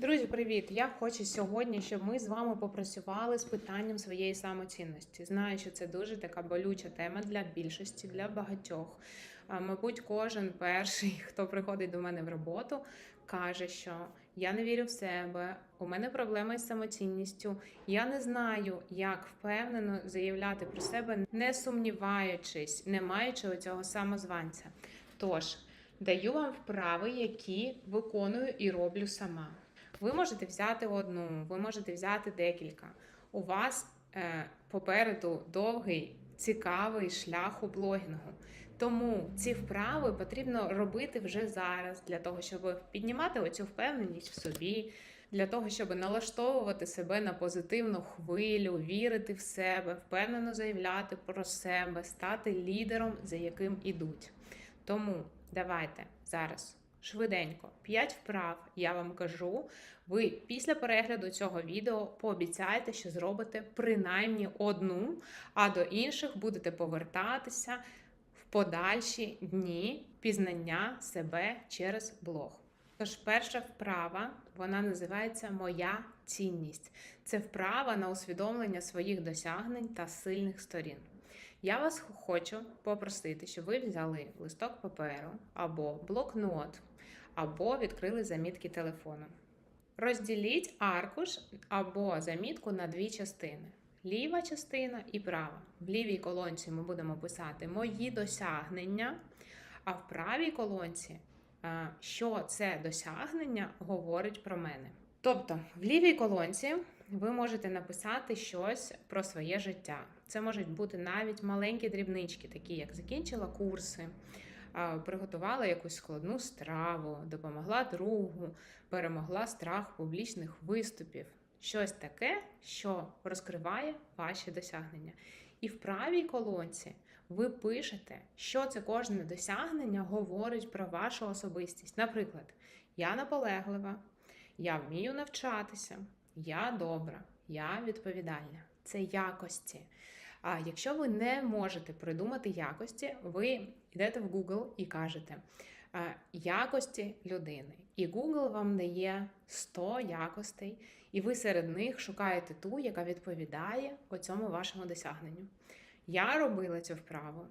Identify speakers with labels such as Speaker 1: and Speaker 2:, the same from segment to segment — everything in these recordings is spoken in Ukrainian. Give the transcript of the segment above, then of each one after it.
Speaker 1: Друзі, привіт! Я хочу сьогодні, щоб ми з вами попрацювали з питанням своєї самоцінності. Знаю, що це дуже така болюча тема для більшості, для багатьох. Мабуть, кожен перший, хто приходить до мене в роботу, каже, що я не вірю в себе, у мене проблеми з самоцінністю. Я не знаю, як впевнено заявляти про себе, не сумніваючись, не маючи оцього самозванця. Тож даю вам вправи, які виконую і роблю сама. Ви можете взяти одну, ви можете взяти декілька. У вас е, попереду довгий, цікавий шлях у блогінгу. Тому ці вправи потрібно робити вже зараз для того, щоб піднімати оцю впевненість в собі, для того, щоб налаштовувати себе на позитивну хвилю, вірити в себе, впевнено заявляти про себе, стати лідером, за яким ідуть. Тому давайте зараз швиденько 5 вправ я вам кажу. Ви після перегляду цього відео пообіцяєте, що зробите принаймні одну, а до інших будете повертатися в подальші дні пізнання себе через блог. Тож, перша вправа вона називається Моя цінність. Це вправа на усвідомлення своїх досягнень та сильних сторін. Я вас хочу попросити, щоб ви взяли листок паперу або блокнот, або відкрили замітки телефону. Розділіть аркуш або замітку на дві частини: ліва частина і права. В лівій колонці ми будемо писати мої досягнення, а в правій колонці, е, що це досягнення говорить про мене. Тобто, в лівій колонці ви можете написати щось про своє життя. Це можуть бути навіть маленькі дрібнички, такі як закінчила курси, приготувала якусь складну страву, допомогла другу, перемогла страх публічних виступів. Щось таке, що розкриває ваші досягнення. І в правій колонці ви пишете, що це кожне досягнення говорить про вашу особистість. Наприклад, я наполеглива, я вмію навчатися, я добра, я відповідальна. Це якості. А якщо ви не можете придумати якості, ви йдете в Google і кажете е, якості людини. І Google вам дає 100 якостей, і ви серед них шукаєте ту, яка відповідає цьому вашому досягненню. Я робила цю вправу.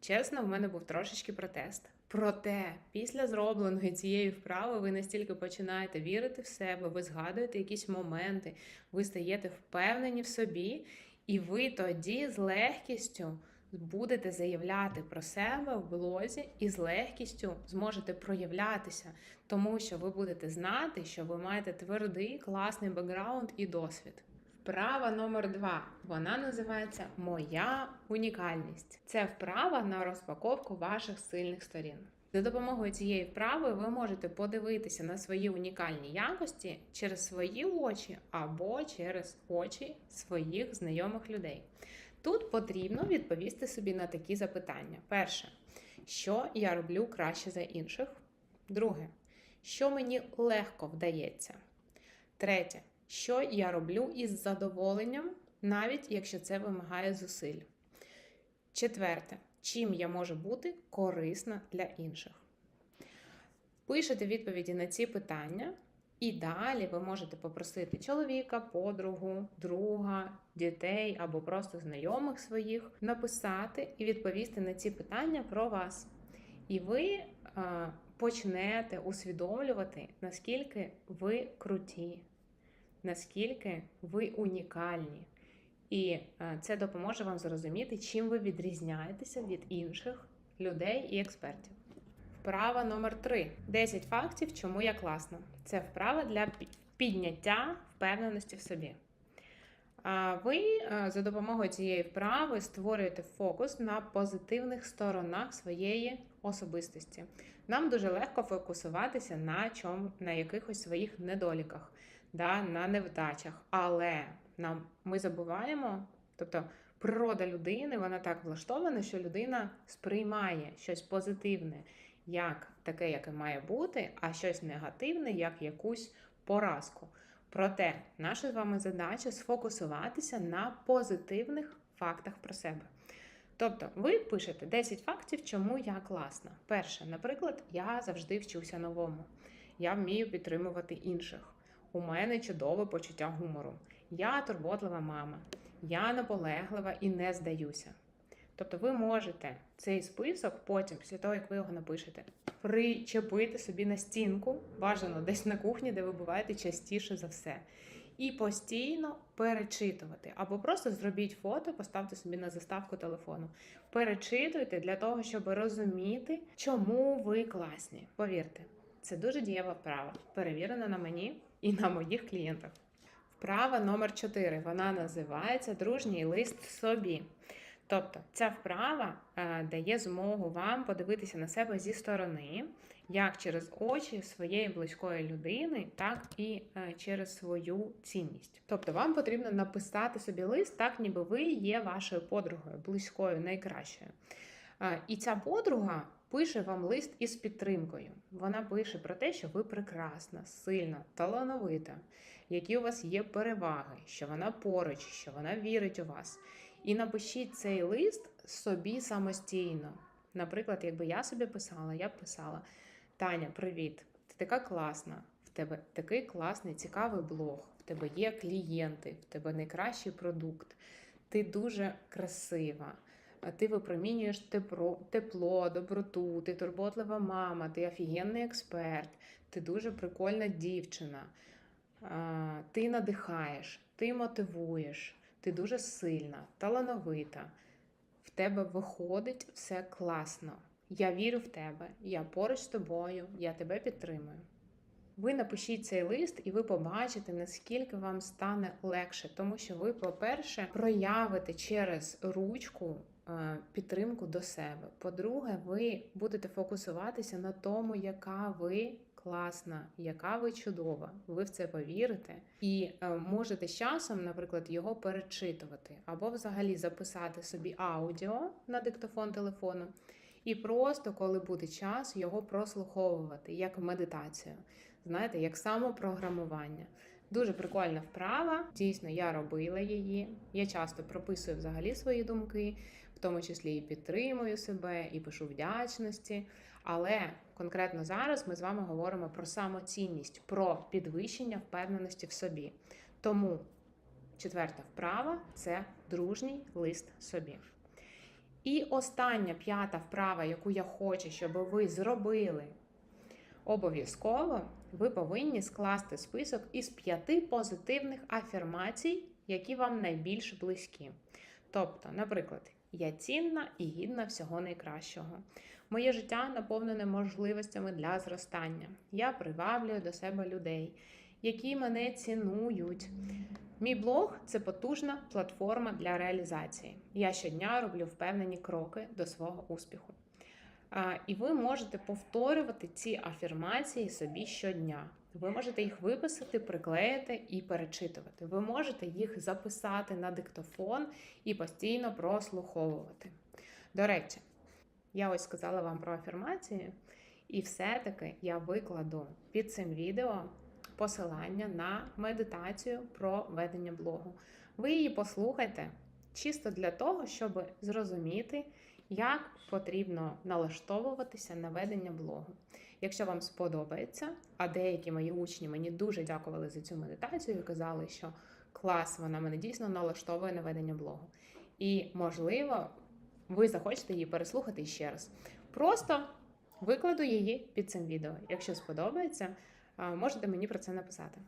Speaker 1: Чесно, в мене був трошечки протест. Проте, після зробленої цієї вправи, ви настільки починаєте вірити в себе, ви згадуєте якісь моменти, ви стаєте впевнені в собі, і ви тоді з легкістю будете заявляти про себе в блозі і з легкістю зможете проявлятися, тому що ви будете знати, що ви маєте твердий, класний бекграунд і досвід. Вправа номер два. Вона називається Моя унікальність. Це вправа на розпаковку ваших сильних сторін. За допомогою цієї вправи ви можете подивитися на свої унікальні якості через свої очі або через очі своїх знайомих людей. Тут потрібно відповісти собі на такі запитання: перше, що я роблю краще за інших? Друге, що мені легко вдається? Третє, що я роблю із задоволенням, навіть якщо це вимагає зусиль. Четверте, чим я можу бути корисна для інших. Пишете відповіді на ці питання, і далі ви можете попросити чоловіка, подругу, друга, дітей або просто знайомих своїх написати і відповісти на ці питання про вас. І ви е, почнете усвідомлювати, наскільки ви круті, наскільки ви унікальні. І е, це допоможе вам зрозуміти, чим ви відрізняєтеся від інших людей і експертів. Вправа номер 3. 10 фактів, чому я класна. Це вправа для підняття впевненості в собі. Ви е, за допомогою цієї вправи створюєте фокус на позитивних сторонах своєї особистості. Нам дуже легко фокусуватися на чому, на якихось своїх недоліках, да, на невдачах. Але нам ми забуваємо, тобто природа людини, вона так влаштована, що людина сприймає щось позитивне як таке, яке має бути, а щось негативне, як якусь поразку. Проте наша з вами задача сфокусуватися на позитивних фактах про себе. Тобто, ви пишете 10 фактів, чому я класна. Перше, наприклад, я завжди вчуся новому. Я вмію підтримувати інших. У мене чудове почуття гумору. Я турботлива мама. Я наполеглива і не здаюся. Тобто ви можете цей список потім, після того, як ви його напишете, причепити собі на стінку, бажано десь на кухні, де ви буваєте частіше за все. І постійно перечитувати. Або просто зробіть фото, поставте собі на заставку телефону. Перечитуйте для того, щоб розуміти, чому ви класні. Повірте, це дуже дієва вправа, перевірена на мені і на моїх клієнтах. Вправа номер 4. Вона називається Дружній лист собі. Тобто, ця вправа е, дає змогу вам подивитися на себе зі сторони, як через очі своєї близької людини, так і е, через свою цінність. Тобто, вам потрібно написати собі лист, так ніби ви є вашою подругою, близькою, найкращою. Е, І ця подруга пише вам лист із підтримкою. Вона пише про те, що ви прекрасна, сильна, талановита, які у вас є переваги, що вона поруч, що вона вірить у вас. І напишіть цей лист собі самостійно. Наприклад, якби я собі писала, я б писала: Таня, привіт! Ти така класна, в тебе такий класний, цікавий блог, в тебе є клієнти, в тебе найкращий продукт, ти дуже красива. Ти випромінюєш тепло, тепло, доброту, ти турботлива мама, ти офігенний експерт, ти дуже прикольна дівчина, ти надихаєш, ти мотивуєш, ти дуже сильна, талановита. В тебе виходить все класно. Я вірю в тебе, я поруч з тобою, я тебе підтримую. Ви напишіть цей лист, і ви побачите, наскільки вам стане легше, тому що ви, по-перше, проявите через ручку підтримку до себе. По-друге, ви будете фокусуватися на тому, яка ви класна, яка ви чудова. Ви в це повірите, і е, можете з часом, наприклад, його перечитувати, або взагалі записати собі аудіо на диктофон телефону. І просто, коли буде час, його прослуховувати як медитацію знаєте, як самопрограмування. Дуже прикольна вправа. Дійсно, я робила її. Я часто прописую взагалі свої думки, в тому числі і підтримую себе, і пишу вдячності. Але конкретно зараз ми з вами говоримо про самоцінність, про підвищення впевненості в собі. Тому четверта вправа це дружній лист собі. І остання п'ята вправа, яку я хочу, щоб ви зробили Обов'язково ви повинні скласти список із п'яти позитивних афірмацій, які вам найбільш близькі. Тобто, наприклад, я цінна і гідна всього найкращого. Моє життя наповнене можливостями для зростання. Я приваблюю до себе людей, які мене цінують. Мій блог це потужна платформа для реалізації. Я щодня роблю впевнені кроки до свого успіху. І ви можете повторювати ці афірмації собі щодня. Ви можете їх виписати, приклеїти і перечитувати. Ви можете їх записати на диктофон і постійно прослуховувати. До речі, я ось сказала вам про афірмації, і все-таки я викладу під цим відео посилання на медитацію про ведення блогу. Ви її послухайте чисто для того, щоб зрозуміти як потрібно налаштовуватися на ведення блогу. Якщо вам сподобається, а деякі мої учні мені дуже дякували за цю медитацію і казали, що клас, вона мене дійсно налаштовує на ведення блогу. І, можливо, ви захочете її переслухати ще раз. Просто викладу її під цим відео. Якщо сподобається, можете мені про це написати.